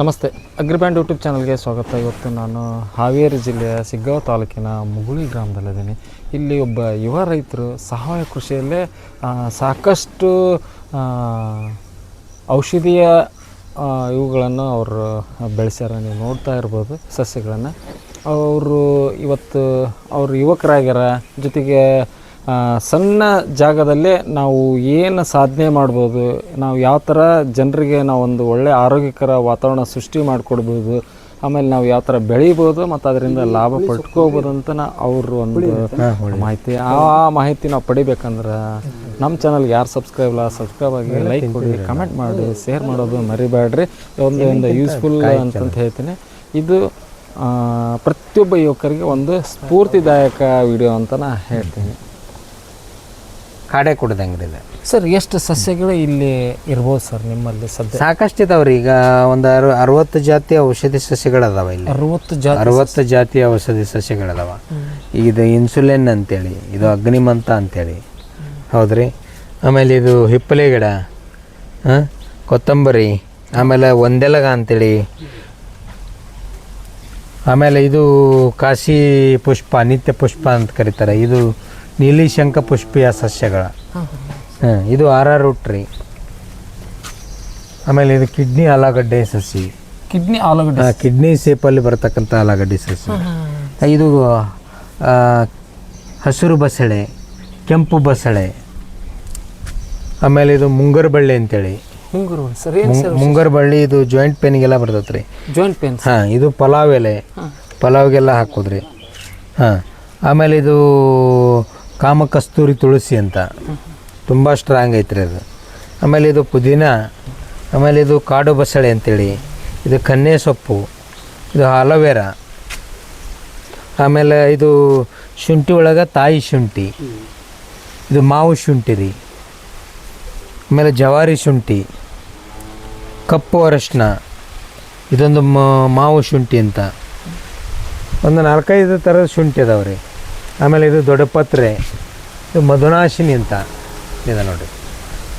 ನಮಸ್ತೆ. ಅಗ್ರಿಬ್ಯಾಂಡ್ ಯೂಟ್ಯೂಬ್ ಚಾನಲ್ಗೆ ಸ್ವಾಗತ. ಇವತ್ತು ನಾನು ಹಾವೇರಿ ಜಿಲ್ಲೆಯ ಸಿಗ್ಗಾವ್ ತಾಲೂಕಿನ ಮುಗುಳಿ ಗ್ರಾಮದಲ್ಲಿದ್ದೀನಿ. ಇಲ್ಲಿ ಒಬ್ಬ ಯುವ ರೈತರು ಸಹಾಯ ಕೃಷಿಯಲ್ಲೇ ಸಾಕಷ್ಟು ಔಷಧೀಯ ಇವುಗಳನ್ನು ಅವರು ಬೆಳೆಸ್ಯಾರ. ನೀವು ನೋಡ್ತಾ ಇರ್ಬೋದು ಸಸ್ಯಗಳನ್ನು. ಅವರು ಇವತ್ತು ಅವರು ಯುವಕರಾಗ್ಯಾರ. ಜೊತೆಗೆ ಸಣ್ಣ ಜಾಗದಲ್ಲೇ ನಾವು ಏನು ಸಾಧನೆ ಮಾಡ್ಬೋದು ನಾವು ಯಾವ ಥರ ಜನರಿಗೆ ನಾವು ಒಂದು ಒಳ್ಳೆಯ ಆರೋಗ್ಯಕರ ವಾತಾವರಣ ಸೃಷ್ಟಿ ಮಾಡಿಕೊಡ್ಬೋದು ಆಮೇಲೆ ನಾವು ಯಾವ ಥರ ಬೆಳಿಬೋದು ಮತ್ತು ಅದರಿಂದ ಲಾಭ ಪಡ್ಕೋಬೋದು ಅಂತ ಅವರು ಅವ್ರ ಒಂದು ಮಾಹಿತಿ. ಆ ಮಾಹಿತಿ ನಾವು ಪಡಿಬೇಕಂದ್ರೆ ನಮ್ಮ ಚಾನಲ್ಗೆ ಯಾರು ಸಬ್ಸ್ಕ್ರೈಬ್ ಇಲ್ಲ ಸಬ್ಸ್ಕ್ರೈಬ್ ಆಗಿ ಲೈಕ್ ಕೊಡಿ ಕಮೆಂಟ್ ಮಾಡಿ ಶೇರ್ ಮಾಡೋದು ಮರಿಬೇಡ್ರಿ. ಒಂದು ಒಂದು ಯೂಸ್ಫುಲ್ ಅಂತಂತ ಹೇಳ್ತೀನಿ. ಇದು ಪ್ರತಿಯೊಬ್ಬ ಯುವಕರಿಗೆ ಒಂದು ಸ್ಫೂರ್ತಿದಾಯಕ ವಿಡಿಯೋ ಅಂತ ನಾ ಹೇಳ್ತೀನಿ. ಕಾಡೆ ಕುಡ್ದಂಗಿಲ್ಲ ಸರ್ ಎಷ್ಟು ಸಸ್ಯಗಳು ಇಲ್ಲಿ ಇರ್ಬೋದು ಸರ್ ನಿಮ್ಮಲ್ಲಿ ಸದ್ಯ? ಸಾಕಷ್ಟು ಇದಾವ್ರಿ. ಈಗ ಒಂದು ಅರು ಅರವತ್ತು ಜಾತಿಯ ಔಷಧಿ ಸಸ್ಯಗಳದಾವ ಇಲ್ಲಿ. ಅರವತ್ತು ಜಾತಿ ಅರವತ್ತು ಜಾತಿಯ ಔಷಧಿ ಸಸ್ಯಗಳದಾವ. ಇದು ಇನ್ಸುಲಿನ್ ಅಂತೇಳಿ ಇದು ಅಗ್ನಿಮಂತ ಅಂತೇಳಿ. ಹೌದ್ರಿ? ಆಮೇಲೆ ಇದು ಹಿಪ್ಪಲೆ ಗಿಡ ಹಾಂ? ಕೊತ್ತಂಬರಿ ಆಮೇಲೆ ಒಂದೆಲಗ ಅಂತೇಳಿ. ಆಮೇಲೆ ಇದು ಕಾಶಿ ಪುಷ್ಪ ನಿತ್ಯ ಪುಷ್ಪ ಅಂತ ಕರೀತಾರೆ. ಇದು ನೀಲಿ ಶಂಖ ಪುಷ್ಪೀಯ ಸಸ್ಯಗಳ. ಹಾಂ. ಇದು ಆರ್ ರೂಟ್ ರೀ ಆಮೇಲೆ ಇದು ಕಿಡ್ನಿ ಆಲೂಗಡ್ಡೆ ಸಸಿ. ಕಿಡ್ನಿ ಆಲೂಗಡ್ಡೆ ಕಿಡ್ನಿ ಸೇಪಲ್ಲಿ ಬರತಕ್ಕಂಥ ಆಲೂಗಡ್ಡೆ ಸಸಿ. ಇದು ಹಸಿರು ಬಸಳೆ ಕೆಂಪು ಬಸಳೆ ಆಮೇಲೆ ಇದು ಮುಂಗರ್ ಬಳ್ಳಿ ಅಂತೇಳಿ ಮುಂಗರ್ ಬಳ್ಳಿ ಇದು ಜಾಯಿಂಟ್ ಪೇನ್ಗೆಲ್ಲ ಬರ್ತೈತೆ ರೀ ಜಾಯಿಂಟ್ ಪೇನ್ ಹಾಂ ಇದು ಪಲಾವ್ ಎಲೆ. ಪಲಾವ್ಗೆಲ್ಲ ಹಾಕೋದ್ರಿ. ಹಾಂ ಆಮೇಲೆ ಇದು ಕಾಮಕಸ್ತೂರಿ ತುಳಸಿ ಅಂತ. ತುಂಬ ಸ್ಟ್ರಾಂಗ್ ಐತ್ರಿ ಅದು. ಆಮೇಲೆ ಇದು ಪುದೀನ, ಆಮೇಲೆ ಇದು ಕಾಡು ಬಸಳೆ ಅಂತೇಳಿ. ಇದು ಕನ್ನೆ ಸೊಪ್ಪು, ಇದು ಅಲೋವೆರಾ ಆಮೇಲೆ ಇದು ಶುಂಠಿ ಒಳಗೆ ತಾಯಿ ಶುಂಠಿ. ಇದು ಮಾವು ಶುಂಠಿ ರೀ. ಆಮೇಲೆ ಜವಾರಿ ಶುಂಠಿ, ಕಪ್ಪು ಅರಶಿನ, ಇದೊಂದು ಮಾವು ಶುಂಠಿ ಅಂತ. ಒಂದು ನಾಲ್ಕೈದು ಥರದ ಶುಂಠಿ ಅದಾವೆ ರೀ ಆಮೇಲೆ ಇದು ದೊಡ್ಡಪತ್ರೆ ಮಧುನಾಶಿನಿ ಅಂತ ಇದೆ ನೋಡಿ.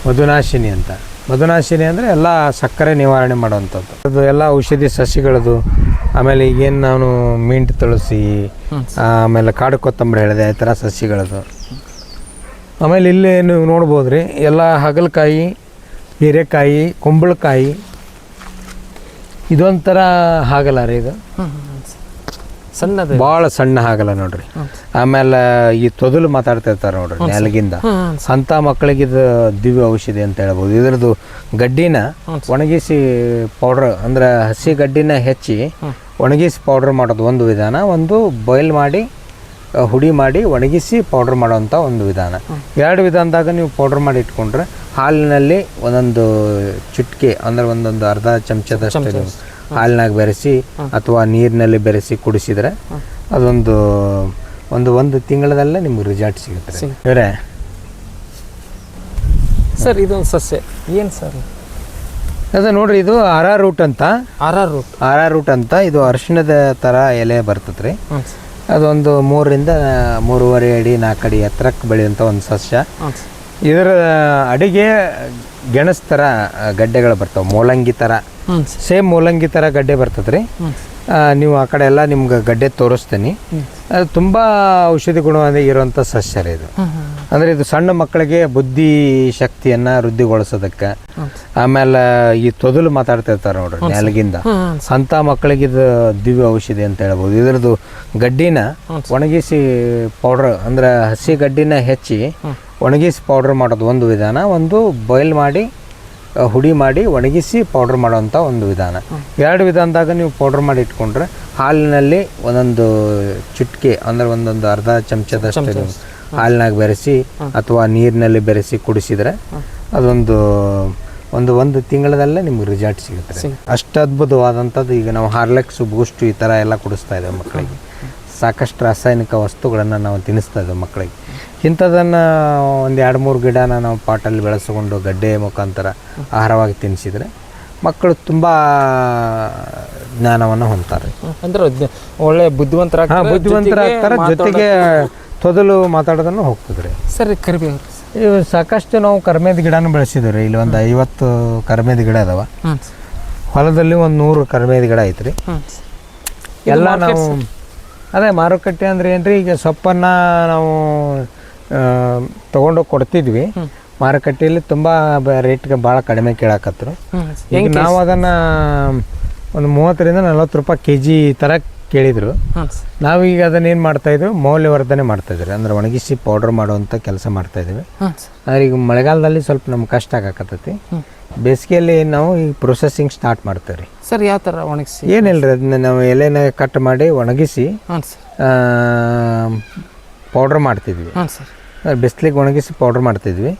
ಮಧುನಾಶಿನಿ ಅಂತ. ಮಧುನಾಶಿನಿ ಅಂದರೆ ಎಲ್ಲ ಸಕ್ಕರೆ ನಿವಾರಣೆ ಮಾಡುವಂಥದ್ದು. ಅದು ಎಲ್ಲ ಔಷಧಿ ಸಸಿಗಳದು. ಆಮೇಲೆ ಈಗೇನು ನಾನು ಮಿಂಟ್ ತುಳಸಿ ಆಮೇಲೆ ಕಾಡು ಕೊತ್ತಂಬರಿ ಹೇಳಿದೆ ಈ ಥರ ಸಸಿಗಳದು. ಆಮೇಲೆ ಇಲ್ಲಿ ನೀವು ನೋಡ್ಬೋದು ರೀ ಎಲ್ಲ ಹಾಗಲಕಾಯಿ ಹೀರೆಕಾಯಿ ಕುಂಬಳಕಾಯಿ. ಇದೊಂಥರ ಹಾಗಲ್ಲ ರೀ ಇದು? ಸಣ್ಣದು. ಭಾಳ ಸಣ್ಣ ಆಗಲ್ಲ ನೋಡ್ರಿ. ಆಮೇಲೆ ಈ ತೊದಲು ಮಾತಾಡ್ತಿರ್ತಾರೆ ನೋಡ್ರಿ ನೆಲಗಿಂದ. ಅಂಥ ಮಕ್ಕಳಿಗೆ ಇದು ದಿವ್ಯ ಔಷಧಿ ಅಂತ ಹೇಳ್ಬೋದು. ಇದ್ರದ್ದು ಗಡ್ಡಿನ ಒಣಗಿಸಿ ಪೌಡ್ರ್ ಅಂದ್ರೆ ಹಸಿ ಗಡ್ಡಿನ ಹೆಚ್ಚಿ ಒಣಗಿಸಿ ಪೌಡ್ರ್ ಮಾಡೋದು ಒಂದು ವಿಧಾನ. ಒಂದು ಬಾಯ್ಲ್ ಮಾಡಿ ಹುಡಿ ಮಾಡಿ ಒಣಗಿಸಿ ಪೌಡ್ರ್ ಮಾಡೋವಂಥ ಒಂದು ವಿಧಾನ. ಎರಡು ವಿಧಾನದಾಗ ನೀವು ಪೌಡ್ರ್ ಮಾಡಿ ಇಟ್ಕೊಂಡ್ರೆ ಹಾಲಿನಲ್ಲಿ ಒಂದೊಂದು ಚುಟ್ಕೆ ಅಂದ್ರೆ ಒಂದೊಂದು ಅರ್ಧ ಚಮಚದಷ್ಟು ಹಾಲಿನಾಗ ಬೆರೆಸಿ ಅಥವಾ ನೀರಿನಲ್ಲಿ ಬೆರೆಸಿ ಕುಡಿಸಿದ್ರೆ ಅದೊಂದು ಒಂದು ಒಂದು ತಿಂಗಳದಲ್ಲೇ ನಿಮ್ಗೆ ರಿಸಲ್ಟ್ ಸಿಗುತ್ತೆ. ಇವರೇ. ಸರ್ ಇದೊಂದು ಸಸ್ಯ. ಏನು ಸರ್? ಅದೇ ನೋಡ್ರಿ ಇದು ಆರ ರೂಟ್ ಅಂತ. ಆರ್ ರೂಟ್ ಆರ ರೂಟ್ ಅಂತ ಇದು ಅರಿಶಿಣದ ಥರ ಎಲೆ ಬರ್ತದ್ರಿ. ಅದೊಂದು ಮೂರರಿಂದ ಮೂರುವರೆ ಅಡಿ ನಾಲ್ಕು ಅಡಿ ಎತ್ತರಕ್ಕೆ ಬೆಳೆಯುವಂಥ ಒಂದು ಸಸ್ಯ. ಇದರ ಅಡಿಗೆ ಗೆಣಸ್ ಥರ ಗಡ್ಡೆಗಳು ಬರ್ತಾವೆ. ಮೂಲಂಗಿ ಥರ ಸೇಮ್ ಮೂಲಂಗಿ ಥರ ಗಡ್ಡೆ ಬರ್ತದೆ ರೀ ಹ್ಞೂ ಆ, ನೀವು ಆ ಕಡೆ ಎಲ್ಲ ನಿಮ್ಗೆ ಗಡ್ಡೆ ತೋರಿಸ್ತೀನಿ. ಅದು ತುಂಬ ಔಷಧಿ ಗುಣ ಇರುವಂಥ ಸಸ್ಯ ರೀ ಇದು. ಅಂದರೆ ಇದು ಸಣ್ಣ ಮಕ್ಕಳಿಗೆ ಬುದ್ಧಿ ಶಕ್ತಿಯನ್ನು ವೃದ್ಧಿಗೊಳಿಸೋದಕ್ಕೆ. ಆಮೇಲೆ ಈ ತೊದಲು ಮಾತಾಡ್ತಿರ್ತಾರೆ ನೋಡ್ರಿ ನೆಲಗಿಂದ. ಅಂಥ ಮಕ್ಕಳಿಗೆ ಇದು ದಿವ್ಯ ಔಷಧಿ ಅಂತ ಹೇಳ್ಬೋದು. ಇದರದ್ದು ಗಡ್ಡಿನ ಒಣಗಿಸಿ ಪೌಡ್ರ್ ಅಂದ್ರೆ ಹಸಿ ಗಡ್ಡಿನ ಹೆಚ್ಚಿ ಒಣಗಿಸಿ ಪೌಡ್ರ್ ಮಾಡೋದು ಒಂದು ವಿಧಾನ ಒಂದು ಬಾಯ್ಲ್ ಮಾಡಿ ಹುಡಿ ಮಾಡಿ ಒಣಗಿಸಿ ಪೌಡ್ರ್ ಮಾಡೋವಂಥ ಒಂದು ವಿಧಾನ. ಎರಡು ವಿಧಾನದಾಗ ನೀವು ಪೌಡ್ರ್ ಮಾಡಿ ಇಟ್ಕೊಂಡ್ರೆ ಹಾಲಿನಲ್ಲಿ ಒಂದೊಂದು ಚುಟ್ಕೆ ಅಂದರೆ ಒಂದೊಂದು ಅರ್ಧ ಚಮಚದಷ್ಟು ನೀವು ಹಾಲಿನಾಗ ಬೆರೆಸಿ ಅಥವಾ ನೀರಿನಲ್ಲಿ ಬೆರೆಸಿ ಕುಡಿಸಿದ್ರೆ ಅದೊಂದು ಒಂದು ಒಂದು ತಿಂಗಳದಲ್ಲೇ ನಿಮ್ಗೆ ರಿಸಲ್ಟ್ ಸಿಗುತ್ತೆ. ಅಷ್ಟು ಅದ್ಭುತವಾದಂಥದ್ದು ಈಗ ನಾವು ಹಾರ್ಲೆಕ್ಸ್ ಬೂಸ್ಟು ಈ ಥರ ಎಲ್ಲ ಕುಡಿಸ್ತಾ ಇದ್ದೇವೆ ಮಕ್ಕಳಿಗೆ. ಸಾಕಷ್ಟು ರಾಸಾಯನಿಕ ವಸ್ತುಗಳನ್ನು ನಾವು ತಿನ್ನಿಸ್ತಾ ಇದ್ದೇವೆ ಮಕ್ಕಳಿಗೆ. ಇಂಥದನ್ನು ಒಂದು ಎರಡು ಮೂರು ಗಿಡನ ನಾವು ಪಾಟಲ್ಲಿ ಬೆಳೆಸ್ಕೊಂಡು ಗಡ್ಡೆ ಮುಖಾಂತರ ಆಹಾರವಾಗಿ ತಿನ್ನಿಸಿದರೆ ಮಕ್ಕಳು ತುಂಬ ಜ್ಞಾನವನ್ನು ಹೊಂತಾರೆ ಅಂದ್ರೆ ಒಳ್ಳೆ ಬುದ್ಧಿವಂತರ ಹಾಂ ಬುದ್ಧಿವಂತರ ಆಗ್ತಾರೆ ಜೊತೆಗೆ ತೊದಲು ಮಾತಾಡೋದನ್ನು ಹೋಗ್ತದೆ ಸರಿ ಕರಿಬೇವು ಇವು ಸಾಕಷ್ಟು ನಾವು ಕರ್ಮೇದ ಗಿಡನೂ ಬೆಳೆಸಿದ್ವಿ ಇಲ್ಲಿ ಒಂದು ಐವತ್ತು ಕರ್ಮೇದ ಗಿಡ ಅದಾವ. ಹೊಲದಲ್ಲಿ ಒಂದು ನೂರು ಕರ್ಮೇದ ಗಿಡ ಐತ್ರಿ. ಎಲ್ಲ ನಾವು ಅದೇ ಮಾರುಕಟ್ಟೆ ಅಂದ್ರೆ ಏನ್ರಿ ಈಗ ಸೊಪ್ಪನ್ನು ನಾವು ತಗೊಂಡೋಗಿ ಕೊಡ್ತಿದ್ವಿ. ಮಾರುಕಟ್ಟೆಯಲ್ಲಿ ತುಂಬ ರೇಟ್ಗೆ ಭಾಳ ಕಡಿಮೆ ಕೇಳಾಕತ್ರು. ಈಗ ನಾವು ಅದನ್ನು ಒಂದು ಮೂವತ್ತರಿಂದ ನಲ್ವತ್ತು ರೂಪಾಯಿ ಕೆ ಜಿ ಥರ ಕೇಳಿದರು ಅದನ್ನ ನಾವೀಗ ಅದನ್ನೇನು ಮಾಡ್ತಾಯಿದ್ರು ಮೌಲ್ಯವರ್ಧನೆ ಮಾಡ್ತಾಯಿದ್ರಿ ಅಂದ್ರೆ ಒಣಗಿಸಿ ಪೌಡ್ರ್ ಮಾಡುವಂಥ ಕೆಲಸ ಮಾಡ್ತಾ ಹ್ಮ್. ಆದರೆ ಈಗ ಮಳೆಗಾಲದಲ್ಲಿ ಸ್ವಲ್ಪ ನಮ್ಗೆ ಕಷ್ಟ ಆಗಾಕತ್ತೈತಿ. ಬೇಸಿಗೆಯಲ್ಲಿ ನಾವು ಈಗ ಪ್ರೊಸೆಸಿಂಗ್ ಸ್ಟಾರ್ಟ್ ಮಾಡ್ತೇವೆ ರೀ ಸರ್ ಯಾವ ಥರ ಒಣಗಿಸಿ? ಏನಿಲ್ಲ ರೀ ಅದನ್ನ ನಾವು ಎಲೆನ ಕಟ್ ಮಾಡಿ ಒಣಗಿಸಿ ಹಾಂ ಸರ್. ಪೌಡ್ರ್ ಮಾಡ್ತಿದ್ವಿ. ಹಾಂ ಸರ್. ಬಿಸಿಲಿಗೆ ಒಣಗಿಸಿ ಪೌಡ್ರ್ ಮಾಡ್ತಿದ್ವಿ.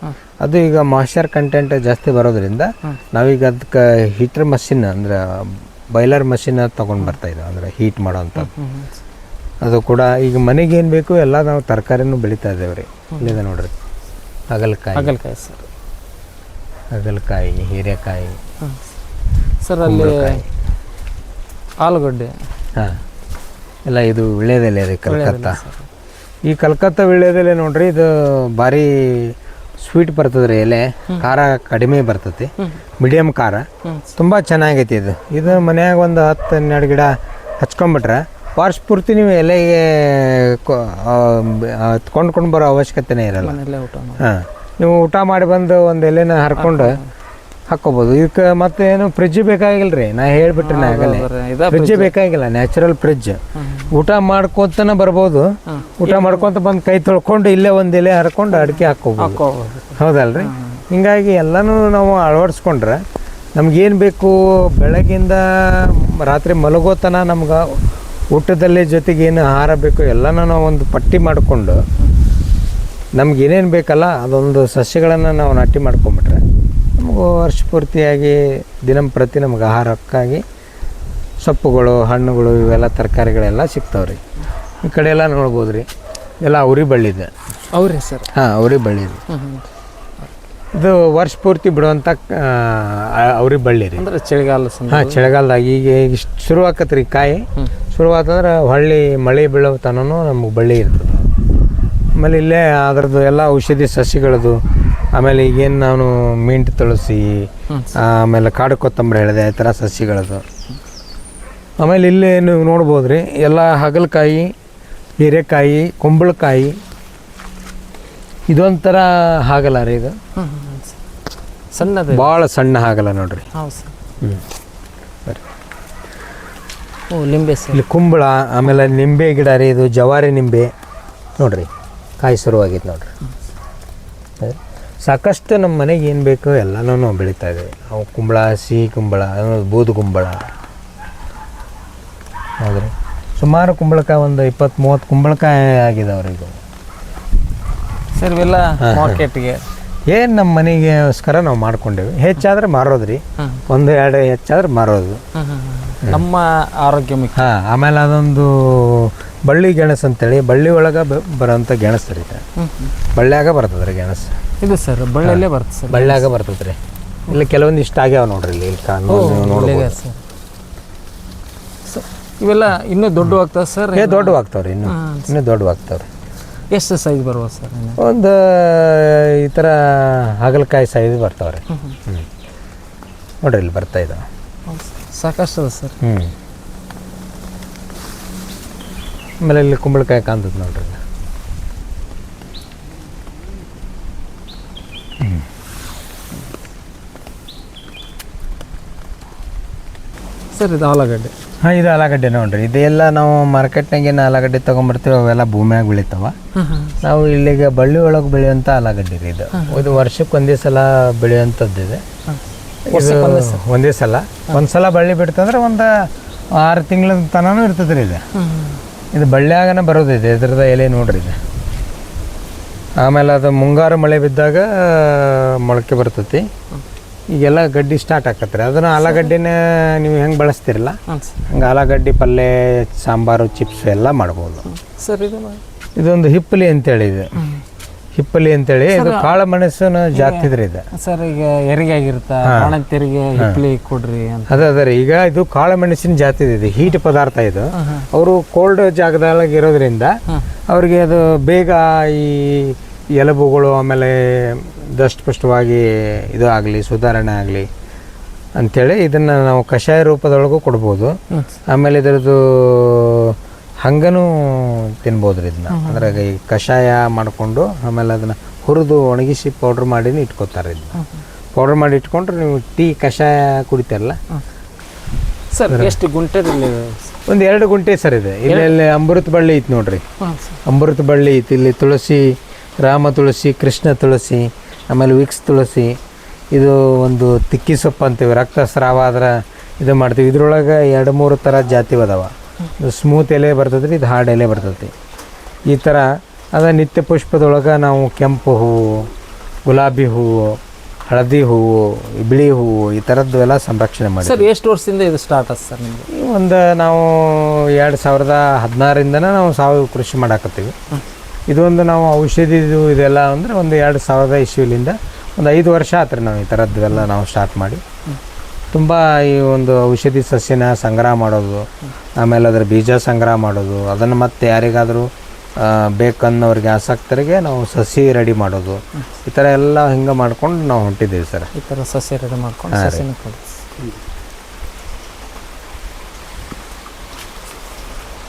ಅದು ಈಗ ಮಾಯ್ಶ್ಚರ್ ಕಂಟೆಂಟ್ ಜಾಸ್ತಿ ಬರೋದ್ರಿಂದ ನಾವೀಗ ಅದಕ್ಕೆ ಹೀಟರ್ ಮಷಿನ್ ಅಂದ್ರೆ ಬಾಯ್ಲರ್ ಮಷಿನ್ ತೊಗೊಂಡು ಬರ್ತಾ ಇದ್ದೀವಿ ಅಂದರೆ ಹೀಟ್ ಮಾಡೋವಂಥದ್ದು ಅದು ಕೂಡ ಈಗ ಮನೆಗೆ ಏನು ಬೇಕು ಎಲ್ಲ ನಾವು ತರಕಾರಿನೂ ಬೆಳೀತಾ ಇದ್ದೇವೆ ರೀ ಇಲ್ಲಿದೆ ನೋಡ್ರಿ. ಹಾಗಲಕಾಯಿ. ಹಾಗಲಕಾಯಿ ಸರ್. ಹಾಗಲಕಾಯಿ ಹೀರೆಕಾಯಿ ಸರ್ ಅಲ್ಲಿ ಆಲೂಗಡ್ಡೆ. ಹಾಂ. ಎಲ್ಲ ಇದು ವಿಳ್ಯದೆಲೆ ರೀ ಕಲ್ಕತ್ತಾ. ಈ ಕಲ್ಕತ್ತಾ ವಿಳ್ಯದೆಲೆ ನೋಡ್ರಿ ಇದು ಭಾರಿ ಸ್ವೀಟ್ ಬರ್ತದೆ ರೀ ಎಲೆ. ಖಾರ ಕಡಿಮೆ ಬರ್ತತಿ ಮೀಡಿಯಮ್ ಖಾರ. ತುಂಬ ಚೆನ್ನಾಗೈತಿ ಇದು. ಇದು ಮನ್ಯಾಗ ಒಂದು ಹತ್ತು ಹನ್ನೆರಡು ಗಿಡ ಹಚ್ಕೊಂಬಿಟ್ರೆ ವರ್ಷ ಪೂರ್ತಿ ನೀವು ಎಲೆಗೆ ಕೊಂಡ್ಕೊಂಡು ಬರೋ ಅವಶ್ಯಕತೆನೇ ಇರಲ್ಲ. ಹಾಂ. ನೀವು ಊಟ ಮಾಡಿ ಬಂದು ಒಂದು ಎಲೆನ ಹರ್ಕೊಂಡು ಹಾಕೋಬಹುದು ಇದಕ್ಕೆ ಮತ್ತೆ ಏನು ಫ್ರಿಜ್ ಬೇಕಾಗಿಲ್ಲ ರೀ ನಾ ಹೇಳ್ಬಿಟ್ರೆ ಆಗಲ್ಲ ಫ್ರಿಜ್ ಬೇಕಾಗಿಲ್ಲ ನ್ಯಾಚುರಲ್ ಫ್ರಿಜ್ ಊಟ ಮಾಡ್ಕೊತನ ಬರ್ಬೋದು. ಊಟ ಮಾಡ್ಕೊಂತ ಬಂದು ಕೈ ತೊಳ್ಕೊಂಡು ಇಲ್ಲೇ ಒಂದು ಎಲೆ ಹರ್ಕೊಂಡು ಅಡಿಕೆ ಹಾಕೋಬಹುದು ಹಾಕೋಬೋದು. ಹೌದಲ್ರಿ? ಹಿಂಗಾಗಿ ಎಲ್ಲಾನು ನಾವು ಅಳವಡಿಸ್ಕೊಂಡ್ರೆ ನಮ್ಗೇನು ಬೇಕು? ಬೆಳಗಿಂದ ರಾತ್ರಿ ಮಲಗೋತನ ನಮ್ಗೆ ಊಟದಲ್ಲಿ ಜೊತೆಗೆ ಏನು ಆಹಾರ ಬೇಕು ಎಲ್ಲನೂ ನಾವು ಒಂದು ಪಟ್ಟಿ ಮಾಡಿಕೊಂಡು ನಮ್ಗೆ ಏನೇನು ಬೇಕಲ್ಲ ಅದೊಂದು ಸಸ್ಯಗಳನ್ನು ನಾವು ನಾಟಿ ಮಾಡ್ಕೊಂಬಿಟ್ರೆ ನಮಗೂ ವರ್ಷ ಪೂರ್ತಿಯಾಗಿ ದಿನಂಪ್ರತಿ ನಮ್ಗೆ ಆಹಾರಕ್ಕಾಗಿ ಸೊಪ್ಪುಗಳು ಹಣ್ಣುಗಳು ಇವೆಲ್ಲ ತರಕಾರಿಗಳೆಲ್ಲ ಸಿಗ್ತಾವೆ ರೀ ಈ ಕಡೆ ಎಲ್ಲ ನೋಡ್ಬೋದು ರೀ ಎಲ್ಲ ಅವ್ರಿ ಬಳ್ಳಿದೆ. ಅವ್ರಿ ಸರ್. ಹಾಂ ಅವ್ರಿ ಬಳ್ಳಿ ಇದೆ. ವರ್ಷ ಪೂರ್ತಿ ಬಿಡುವಂಥ ಅವ್ರಿ ಬಳ್ಳಿ ರೀ. ಅಂದ್ರೆ ಚಳಿಗಾಲ ಹಾಂ ಚಳಿಗಾಲದಾಗ ಈಗ ಈಗ ಇಷ್ಟು ಶುರು ಆಕತ್ರಿ ಕಾಯಿ. ಶುರುವಾತಂದ್ರೆ ಹೊಳ್ಳಿ ಮಳೆ ಬೀಳೋ ತನೂ ನಮಗೆ ಬಳ್ಳಿ ಇರ್ತದೆ. ಆಮೇಲೆ ಇಲ್ಲೇ ಅದರದ್ದು ಎಲ್ಲ ಔಷಧಿ ಸಸಿಗಳದು. ಆಮೇಲೆ ಈಗೇನು ನಾನು ಮಿಂಟ್ ತುಳಸಿ ಆಮೇಲೆ ಕಾಡು ಕೊತ್ತಂಬರಿ ಹೇಳಿದೆ ಈ ಥರ ಸಸಿಗಳದು. ಆಮೇಲೆ ಇಲ್ಲೇ ನೀವು ನೋಡ್ಬೋದು ರೀ ಎಲ್ಲ ಹಗಲಕಾಯಿ ಹೀರೆಕಾಯಿ ಕುಂಬಳಕಾಯಿ. ಇದೊಂಥರ ಹಾಗಲ್ಲ ರೀ ಇದು. ಸಣ್ಣದು ಭಾಳ ಸಣ್ಣ ಹಾಗಲ್ಲ ನೋಡ್ರಿ. ಸರ್. ಹ್ಞೂ ಲಿಂಬೆ ಇಲ್ಲಿ ಕುಂಬಳ ಆಮೇಲೆ ನಿಂಬೆ ಗಿಡ ರೀ ಇದು ಜವಾರಿ ನಿಂಬೆ. ನೋಡ್ರಿ. ಕಾಯಿ ಶುರುವಾಗೈತೆ ನೋಡ್ರಿ. ಸಾಕಷ್ಟು ನಮ್ಮ ಮನೆಗೆ ಏನು ಬೇಕೋ ಎಲ್ಲನೂ ನಾವು ಬೆಳೀತಾ ಇದ್ದೀವಿ ನಾವು ಕುಂಬಳ ಸಿಹಿ ಕುಂಬಳ ಬೂದು ಕುಂಬಳ. ಹೌದ್ರಿ? ಸುಮಾರು ಕುಂಬಳಕಾಯಿ ಒಂದು ಇಪ್ಪತ್ತು ಮೂವತ್ತು ಕುಂಬಳಕಾಯಿ ಆಗಿದಾವ್ರಿ ಈಗ. ಸರ್ ಇವೆಲ್ಲ ಮಾರ್ಕೆಟ್ಗೆ. ಏನು ನಮ್ಮ ಮನೆಗೋಸ್ಕರ ನಾವು ಮಾಡ್ಕೊಂಡೇವಿ. ಹೆಚ್ಚಾದ್ರೆ ಮಾರೋದ್ರಿ. ಒಂದು ಎರಡು ಹೆಚ್ಚಾದ್ರೆ ಮಾರೋದು. ನಮ್ಮ ಆರೋಗ್ಯ ಹಾಂ ಆಮೇಲೆ ಅದೊಂದು ಬಳ್ಳಿ ಗೆಣಸು ಅಂತೇಳಿ ಬಳ್ಳಿ ಒಳಗೆ ಬರೋಂಥ ಗೆಣಸು ರೀ ಬಳ್ಳಿಯಾಗ ಬರ್ತದೆ ರೀ ಗೆಣಸು. ಇದು ಸರ್ ಬಳ್ಳಿಯಲ್ಲೇ ಬರ್ತದೆ ಸರ್ ಬಳ್ಳ್ಯಾಗ ಬರ್ತದೆ ರೀ. ಇಲ್ಲಿ ಕೆಲವೊಂದು ಇಷ್ಟ ಆಗ್ಯಾವ ನೋಡ್ರಿ ಇಲ್ಲಿ ಇಲ್ಲಿ ನೋಡ್ಬೋದು. ಸರ್. ಸ- ಇವೆಲ್ಲ ಇನ್ನೂ ದೊಡ್ಡ ಆಗ್ತಾವ ಸರ್? ಏ ದೊಡ್ಡ ಆಗ್ತಾವ್ರಿ ಇನ್ನು. ಇನ್ನೂ ದೊಡ್ಡ ಆಗ್ತಾವ್ರಿ ಎಷ್ಟು ಸೈಜ್ ಬರ್ಬೋದು ಸರ್? ಒಂದು ಈ ಥರ ಹಾಗಲಕಾಯಿ ಸೈಜ್ ಬರ್ತಾವ್ರಿ ನೋಡ್ರಿ ಇಲ್ಲಿ ಬರ್ತಾ ಇದ್ದಾವೆ ಸಾಕಷ್ಟು ಸರ್. ಹ್ಞೂ ಆಮೇಲೆ ಇಲ್ಲಿ ಕುಂಬಳಕಾಯಿ ಕಾಣ್ತದೆ ನೋಡ್ರಿ. ಸರ್ ಇದು ಆಲೂಗಡ್ಡೆ. ಹಾಂ ಇದು ಆಲೂಗಡ್ಡೆ ನೋಡ್ರಿ. ಇದೆಲ್ಲ ನಾವು ಮಾರ್ಕೆಟ್ನಾಗೇನು ಆಲೂಗಡ್ಡೆ ತೊಗೊಂಬರ್ತೀವಿ ಅವೆಲ್ಲ ಭೂಮಿಯಾಗ ಬೆಳಿತಾವ. ನಾವು ಇಲ್ಲಿಗೆ ಬಳ್ಳಿ ಒಳಗೆ ಬೆಳೆಯುವಂಥ ಆಲೂಗಡ್ಡೆ ರೀ ಇದು. ಇದು ವರ್ಷಕ್ಕೆ ಒಂದೇ ಸಲ ಬೆಳೆಯುವಂಥದ್ದು ಇದೆ. ಒಂದೇ ಸಲ? ಒಂದು ಸಲ. ಬಳ್ಳಿ ಬಿಡ್ತಂದ್ರೆ ಒಂದು ಆರು ತಿಂಗಳ ತನೂ ಇರ್ತದೆ ರೀ ಇದು. ಇದು ಬಳ್ಳಿಯಾಗನ ಬರೋದಿದೆ ಇದ್ರದ ಎಲೆ ನೋಡ್ರಿ ಇದು. ಆಮೇಲೆ ಅದು ಮುಂಗಾರು ಮಳೆ ಬಿದ್ದಾಗ ಮೊಳಕೆ ಬರ್ತೈತಿ. ಈಗೆಲ್ಲ ಗಡ್ಡಿ ಸ್ಟಾರ್ಟ್ ಆಕತ್ರಿ. ಅದನ್ನು ಆಲೂಗಡ್ಡಿನ ನೀವು ಹೆಂಗೆ ಬಳಸ್ತಿರಲ್ಲ? ಹಂಗೆ ಆಲೂಗಡ್ಡೆ ಪಲ್ಯ ಸಾಂಬಾರು ಚಿಪ್ಸ್ ಎಲ್ಲ ಮಾಡ್ಬೋದು. ಸರ್ ಇದು ಇದೊಂದು ಹಿಪ್ಪಲಿ ಅಂತೇಳಿ ಇದು. ಹಿಪ್ಪಲಿ ಅಂತೇಳಿ ಇದು ಕಾಳ ಮೆಣಸಿನ ಜಾತಿದ್ರಿ ಇದು. ಸರ್ ಈಗ ಹೆರಿಗೆ ಆಗಿರುತ್ತೆ? ಹಿಪ್ಪಲಿ ತೆರಿಗೆ ಕೊಡ್ರಿ ಅಂತ. ಅದೇ ಅದೇ ರೀ. ಈಗ ಇದು ಕಾಳ ಮೆಣಸಿನ ಜಾತಿ ಇದೆ ಹೀಟ್ ಪದಾರ್ಥ ಇದು. ಅವರು ಕೋಲ್ಡ್ ಜಾಗದಾಗ ಇರೋದ್ರಿಂದ. ಅವ್ರಿಗೆ ಅದು ಬೇಗ ಈ ಎಲುಬುಗಳು ಆಮೇಲೆ ದಷ್ಟಪುಷ್ಟವಾಗಿ ಇದು ಆಗಲಿ ಸುಧಾರಣೆ ಆಗಲಿ ಅಂಥೇಳಿ ಇದನ್ನು ನಾವು ಕಷಾಯ ರೂಪದೊಳಗೂ ಕೊಡ್ಬೋದು. ಆಮೇಲೆ ಇದರದ್ದು ಹಂಗನೂ ತಿನ್ಬೋದು ರೀ ಇದನ್ನ ಅಂದ್ರೆ ಈ ಕಷಾಯ ಮಾಡಿಕೊಂಡು ಆಮೇಲೆ ಅದನ್ನ ಹುರಿದು ಒಣಗಿಸಿ ಪೌಡ್ರ್ ಮಾಡಿನೇ ಇಟ್ಕೋತಾರೆ ಇದನ್ನ. ಪೌಡ್ರ್ ಮಾಡಿ ಇಟ್ಕೊಂಡ್ರೆ ನೀವು ಟೀ ಕಷಾಯ ಕುಡಿತಾರಲ್ಲ? ಸರ್ ಎಷ್ಟು ಗುಂಟೆದಲ್ಲಿ ಒಂದು ಎರಡು ಗುಂಟೆ ಸರ್ ಇದೆ. ಇಲ್ಲಿ ಇಲ್ಲಿ ಅಮೃತ ಬಳ್ಳಿ ಐತಿ ನೋಡ್ರಿ. ಅಮೃತ ಬಳ್ಳಿ ಐತಿ. ಇಲ್ಲಿ ತುಳಸಿ ರಾಮ ತುಳಸಿ ಕೃಷ್ಣ ತುಳಸಿ ಆಮೇಲೆ ವಿಕ್ಸ್ ತುಳಸಿ. ಇದು ಒಂದು ತಿಕ್ಕಿ ಸೊಪ್ಪು ಅಂತೀವಿ. ರಕ್ತಸ್ರಾವ ಆದ್ರೆ ಇದು ಮಾಡ್ತೀವಿ. ಇದ್ರೊಳಗೆ ಎರಡು ಮೂರು ಥರ ಜಾತಿ ಅದಾವ. ಇದು ಸ್ಮೂತ್ ಎಲೆ ಬರ್ತದೆ ಇದು ಹಾರ್ಡ್ ಎಲೆ ಬರ್ತೈತಿ ಈ ಥರ ಅದ ನಿತ್ಯ ಪುಷ್ಪದೊಳಗೆ ನಾವು ಕೆಂಪು ಹೂವು ಗುಲಾಬಿ ಹೂವು ಹಳದಿ ಹೂವು ಬಿಳಿ ಹೂವು ಈ ಥರದ್ದು ಎಲ್ಲ ಸಂರಕ್ಷಣೆ ಮಾಡಿ ಸರ್ ಎಷ್ಟು ವರ್ಷದಿಂದ ಇದು ಸ್ಟಾರ್ಟ್ ಆಗ್ತದೆ ಸರ್ ನಿಮಗೆ ಒಂದು ನಾವು ಎರಡು ಸಾವಿರದ ಹದಿನಾರರಿಂದನೇ ನಾವು ಸಾವಯವ ಕೃಷಿ ಮಾಡಾಕತ್ತೀವಿ. ಇದೊಂದು ನಾವು ಔಷಧಿದು ಇದೆಲ್ಲ ಅಂದರೆ ಒಂದು ಎರಡು ಸಾವಿರದ ಇಸ್ವಿಲಿಂದ ಒಂದು ಐದು ವರ್ಷ ಆತ್ರಿ ರೀ ನಾವು ಈ ಥರದ್ದು ಎಲ್ಲ ನಾವು ಸ್ಟಾರ್ಟ್ ಮಾಡಿ. ತುಂಬ ಈ ಒಂದು ಔಷಧಿ ಸಸ್ಯನ ಸಂಗ್ರಹ ಮಾಡೋದು ಆಮೇಲೆ ಅದರ ಬೀಜ ಸಂಗ್ರಹ ಮಾಡೋದು ಅದನ್ನು ಮತ್ತೆ ಯಾರಿಗಾದರೂ ಬೇಕನ್ನೋರಿಗೆ ಆಸಕ್ತರಿಗೆ ನಾವು ಸಸಿ ರೆಡಿ ಮಾಡೋದು. ಈ ಥರ ಎಲ್ಲ ಹಿಂಗೆ ಮಾಡ್ಕೊಂಡು ನಾವು ಹೊಂಟಿದ್ದೀವಿ ಸರ್. ಈ ಥರ ಸಸ್ಯ ರೆಡಿ ಮಾಡ್ಕೊಂಡು